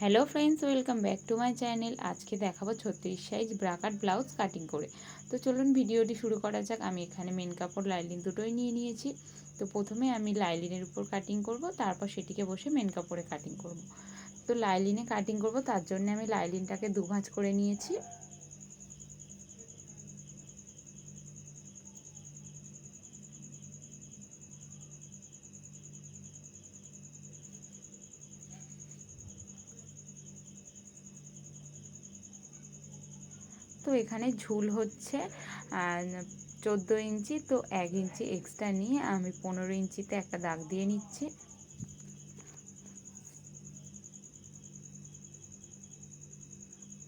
Hello friends welcome back to my channel আজকে দেখাবো ছত্রিশ সাইজ ব্রাকাট ব্লাউজ কাটিং করে। তো চলুন ভিডিওটি শুরু করা যাক। আমি এখানে মেন কাপড় লাইলিন দুটোই নিয়ে নিয়েছি। তো প্রথমে আমি লাইলিনের উপর কাটিং করব, তারপর সেটিকে বসে মেন কাপড়ে কাটিং করব। তো লাইলিনে কাটিং করব, তার জন্য আমি লাইলিনটাকে দুভাঁজ করে নিয়েছি। তো এখানে ঝুল হচ্ছে। চোদ্দ ইঞ্চি, তো এক ইঞ্চি এক্সট্রা নিয়ে আমি পনেরো ইঞ্চিতে একটা দাগ দিয়ে নিচ্ছি।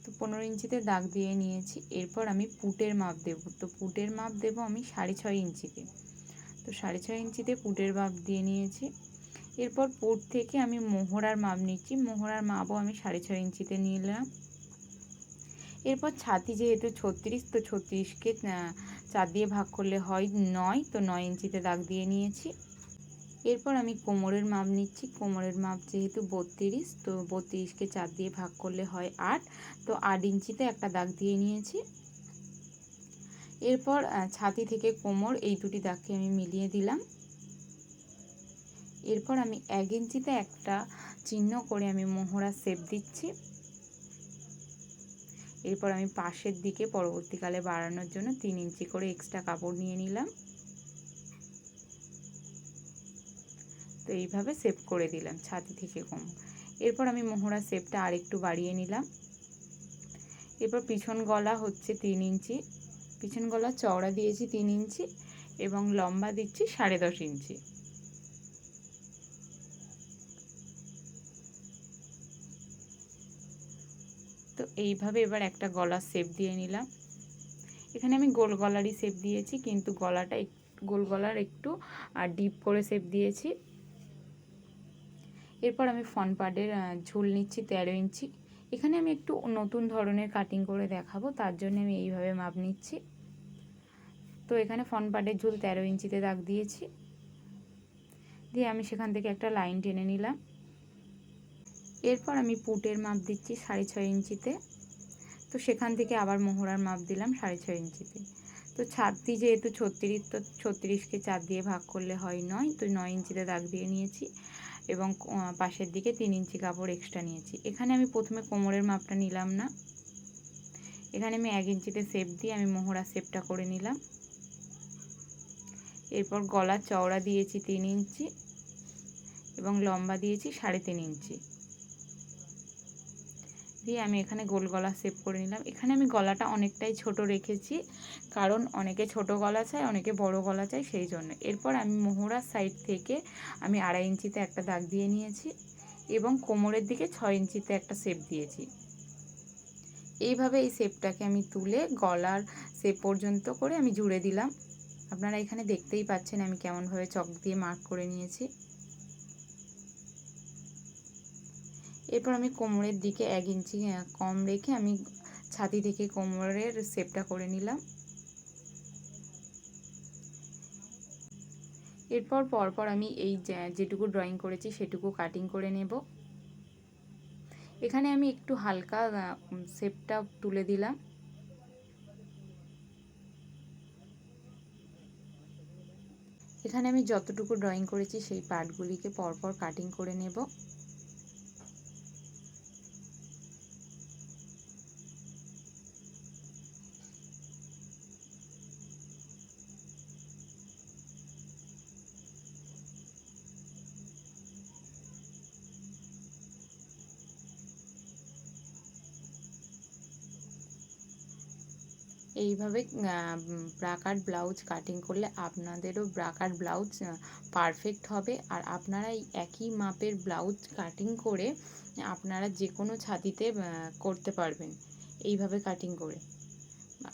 তো পনেরো ইঞ্চিতে দাগ দিয়ে নিয়েছি। এরপর আমি পুটের মাপ দেব। তো পুটের মাপ দেব আমি সাড়ে ছয় ইঞ্চিতে। তো সাড়ে ছয় ইঞ্চিতে পুটের মাপ দিয়ে নিয়েছি। এরপর পুট থেকে আমি মোহরার মাপ নিচ্ছি। মোহরার মাপও আমি সাড়ে ছয় ইঞ্চিতে নিলাম। এরপর ছাতি যেহেতু ছত্রিশ, তো ছত্রিশকে চার দিয়ে ভাগ করলে হয় নয়, তো নয় ইঞ্চিতে দাগ দিয়ে নিয়েছি। এরপর আমি কোমরের মাপ নিচ্ছি। কোমরের মাপ যেহেতু বত্রিশ, তো বত্রিশকে চার দিয়ে ভাগ করলে হয় আট, তো আট ইঞ্চিতে একটা দাগ দিয়ে নিয়েছি। এরপর ছাতি থেকে কোমর, এই দুটি দাগকে আমি মিলিয়ে দিলাম। এরপর আমি এক ইঞ্চিতে একটা চিহ্ন করে আমি মোহরা সেপ দিচ্ছি। এরপর আমি পাশের দিকে পরবর্তীকালে বাড়ানোর জন্য তিন ইঞ্চি করে এক্সট্রা কাপড় নিয়ে নিলাম। তো এইভাবে সেভ করে দিলাম ছাতি থেকে কম। এরপর আমি মোহরা সেপটা আরেকটু বাড়িয়ে নিলাম। এরপর পিছন গলা হচ্ছে তিন ইঞ্চি। পিছন গলা চওড়া দিয়েছি তিন ইঞ্চি এবং লম্বা দিচ্ছি সাড়ে দশ ইঞ্চি। এইভাবে এবার একটা গলার শেপ দিয়ে নিলাম। এখানে আমি গোল গলারই শেপ দিয়েছি, কিন্তু গলাটা গোল গলার একটু আর ডিপ করে শেপ দিয়েছি। এরপর আমি ফন পার্টের ঝুল নিচ্ছি তেরো ইঞ্চি। এখানে আমি একটু নতুন ধরনের কাটিং করে দেখাবো, তার জন্য আমি এইভাবে মাপ নিচ্ছি। তো এখানে ফন পার্টের ঝুল তেরো ইঞ্চিতে দাগ দিয়েছি। দিয়ে আমি সেখান থেকে একটা লাইন টেনে নিলাম। এরপর আমি পুটের মাপ দিচ্ছি সাড়ে ছয় ইঞ্চিতে। তো সেখান থেকে আবার মোহরার মাপ দিলাম সাড়ে ছয় ইঞ্চিতে। তো ছাদটি যেহেতু ছত্রিশ, তো ছত্রিশকে চার দিয়ে ভাগ করলে হয় নয়, তো নয় ইঞ্চিতে দাগ দিয়ে নিয়েছি এবং পাশের দিকে তিন ইঞ্চি কাপড় এক্সট্রা নিয়েছি। এখানে আমি প্রথমে কোমরের মাপটা নিলাম না। এখানে আমি এক ইঞ্চিতে সেপ দিয়ে আমি মোহরা সেপটা করে নিলাম। এরপর গলা চওড়া দিয়েছি তিন ইঞ্চি এবং লম্বা দিয়েছি সাড়ে তিন ইঞ্চি। দিয়ে আমি এখানে গোল গলা সেভ করে নিলাম। এখানে আমি গলাটা অনেকটাই ছোট রেখেছি, কারণ অনেকে ছোট গলা চায়, অনেকে বড় গলা চায়, সেই জন্য। এরপর আমি মোহরার সাইড থেকে আমি আড়াই ইঞ্চিতে একটা দাগ দিয়ে নিয়েছি এবং কোমরের দিকে ছয় ইঞ্চিতে একটা শেপ দিয়েছি। এইভাবে এই শেপটাকে আমি তুলে গলার শেপ পর্যন্ত করে আমি জুড়ে দিলাম। আপনারা এখানে দেখতেই পাচ্ছেন আমি কেমনভাবে চক দিয়ে মার্ক করে নিয়েছি। এরপর আমি কোমরের দিকে এক ইঞ্চি কম রেখে আমি ছাতি থেকে কোমরের শেপটা করে নিলাম। এরপর, পরপর আমি এই যেটুকু ড্রয়িং করেছি সেটুকু কাটিং করে নেব। এখানে আমি একটু হালকা শেপটা তুলে দিলাম। এখানে আমি যতটুকু ড্রয়িং করেছি সেই পার্টগুলিকে পরপর কাটিং করে নেব। এইভাবে ব্রাকাট ব্লাউজ কাটিং করলে আপনাদেরও ব্রাকাট ব্লাউজ পারফেক্ট হবে। আর আপনারা এই একই মাপের ব্লাউজ কাটিং করে আপনারা যে কোনো ছাতিতে করতে পারবেন। এইভাবে কাটিং করে।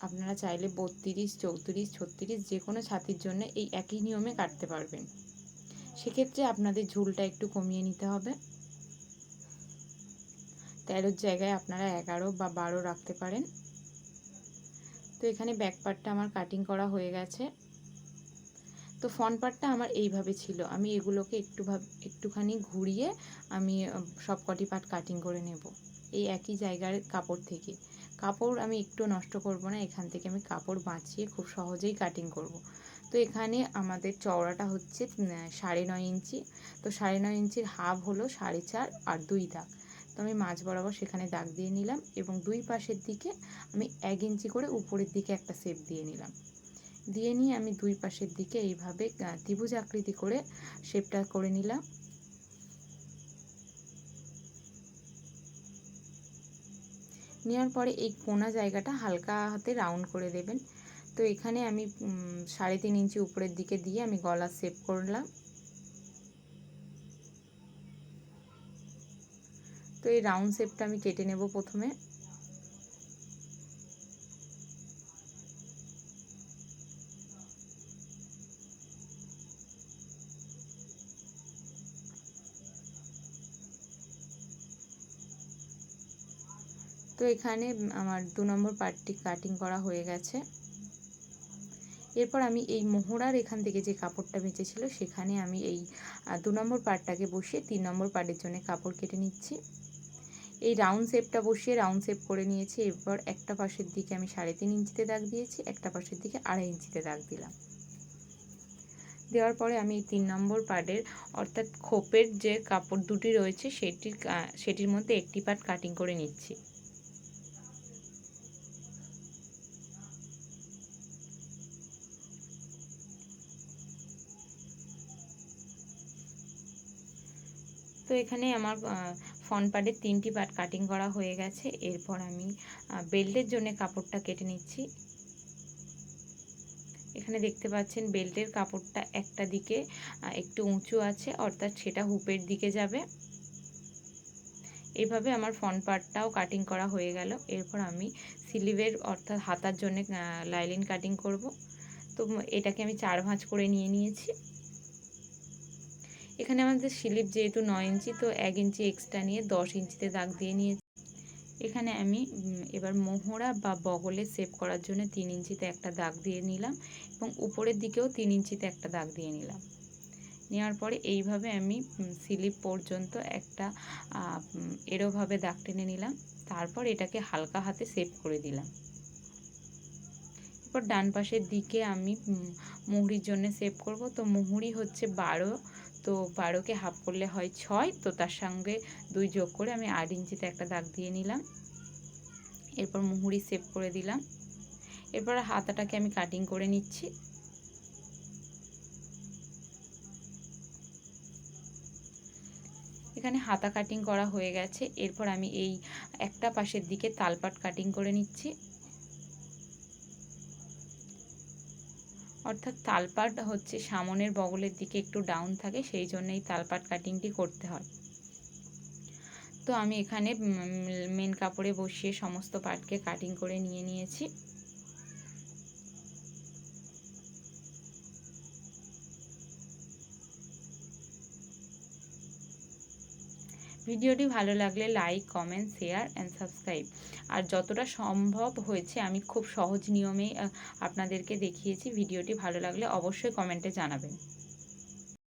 আপনারা চাইলে বত্রিশ, চৌত্রিশ, ছত্রিশ যে কোনো ছাতির জন্য এই একই নিয়মে কাটতে পারবেন। সেক্ষেত্রে আপনাদের ঝুলটা একটু কমিয়ে নিতে হবে। তেরোর জায়গায় আপনারা এগারো বা বারো রাখতে পারেন। তো এখানে ব্যাক পার্টটা আমার কাটিং করা হয়ে গেছে। তো ফ্রন্ট পার্টটা আমার এইভাবে ছিল। আমি এগুলোকে একটু একটুখানি ঘুরিয়ে আমি সব কটি পার্ট কাটিং করে নেব। এই একই জায়গার কাপড় থেকে। কাপড় আমি একটু নষ্ট করব না, এখান থেকে আমি কাপড় বাঁচিয়ে খুব সহজেই কাটিং করব। তো এখানে আমাদের চওড়াটা হচ্ছে সাড়ে নয় ইঞ্চি। তো সাড়ে নয় ইঞ্চির হাফ হলো সাড়ে চার আর দুই দাগ। তো আমি মাঝ বরাবর সেখানে দাগ দিয়ে নিলাম এবং দুই পাশের দিকে আমি এক ইঞ্চি করে উপরের দিকে একটা সেপ দিয়ে নিলাম। দিয়ে নিয়ে আমি দুই পাশের দিকে এইভাবে ত্রিভুজ আকৃতি করে শেপটা করে নিলাম। নেওয়ার পরে এই কোনা জায়গাটা হালকা হাতে রাউন্ড করে দেবেন। তো এখানে আমি সাড়ে তিন ইঞ্চি উপরের দিকে দিয়ে আমি গলা সেপ করলাম। তো এই রাউন্ড শেপটা আমি কেটে নেব প্রথমে। তো এখানে আমার দু নম্বর পার্টটি কাটিং করা হয়ে গেছে। এরপর আমি এই মোহরার এখান থেকে যে কাপড়টা বেঁচেছিল, সেখানে আমি এই দু নম্বর পার্টটাকে বসিয়ে তিন নম্বর পার্টের জন্য কাপড় কেটে নিচ্ছি। এই রাউন্ড শেপটা বসিয়ে রাউন্ড শেপ করে নিয়েছি। এরপর একটা পাশের দিকে আমি সাড়ে তিন ইঞ্চিতে দাগ দিয়েছি, একটা পাশের দিকে আড়াই ইঞ্চিতে দাগ দিলাম। দেওয়ার পরে আমি এই তিন নম্বর পার্টের অর্থাৎ খোপের যে কাপড় দুটি রয়েছে, সেটির সেটির মধ্যে একটি পার্ট কাটিং করে নিচ্ছি। তো এখানে আমার ফ্রন্ট পার্টের তিনটি পার্ট কাটিং করা হয়ে গেছে। এরপর আমি বেল্টের জন্য কাপড়টা কেটে নিচ্ছি। এখানে দেখতে পাচ্ছেন বেল্টের কাপড়টা একটা দিকে একটু উঁচু আছে, অর্থাৎ সেটা হুপের দিকে যাবে। এইভাবে আমার ফ্রন্ট পার্টটাও কাটিং করা হয়ে গেল। এরপর আমি স্লিভের অর্থাৎ হাতার জন্য লাইলিন কাটিং করব। তো এটাকে আমি চার ভাঁজ করে নিয়ে নিয়েছি। এখানে আমাদের স্লিপ যেহেতু নয় ইঞ্চি, তো এক ইঞ্চি এক্সট্রা নিয়ে দশ ইঞ্চিতে দাগ দিয়ে নিয়েছি। এখানে আমি এবার মোহরা বা বগলে সেভ করার জন্য তিন ইঞ্চিতে একটা দাগ দিয়ে নিলাম এবং উপরের দিকেও তিন ইঞ্চিতে একটা দাগ দিয়ে নিলাম। নেওয়ার পরে এইভাবে আমি স্লিপ পর্যন্ত একটা এরোভাবে দাগ টেনে নিলাম। তারপর এটাকে হালকা হাতে সেভ করে দিলাম। এরপর ডান পাশের দিকে আমি মুহুরির জন্য সেভ করব। তো মুহুরি হচ্ছে বারো তো বারোকে হাফ করলে হয় ছয়, তো তার সঙ্গে দুই যোগ করে আমি আট ইঞ্চিতে একটা দাগ দিয়ে নিলাম। এরপর মুহুরি সেভ করে দিলাম। এরপর হাতাটাকে আমি কাটিং করে নিচ্ছি। এখানে হাতা কাটিং করা হয়ে গেছে। এরপর আমি এই একটা পাশের দিকে তালপাট কাটিং করে নিচ্ছি। অর্থাৎ তালপাট হচ্ছে সামনের বগলের দিকে একটু ডাউন থাকে, সেই জন্য এই তালপাট কাটিংটি করতে হয়। তো আমি এখানে মেন কাপড়ে বসিয়ে সমস্ত পাটকে কাটিং করে নিয়ে নিয়েছি। ভিডিওটি ভালো লাগলে like comment share and subscribe আর যতটা সম্ভব হয়েছে, আমি খুব সহজ নিয়মে আপনাদেরকে দেখিয়েছি, ভিডিওটি ভালো লাগলে অবশ্যই কমেন্টে জানাবেন।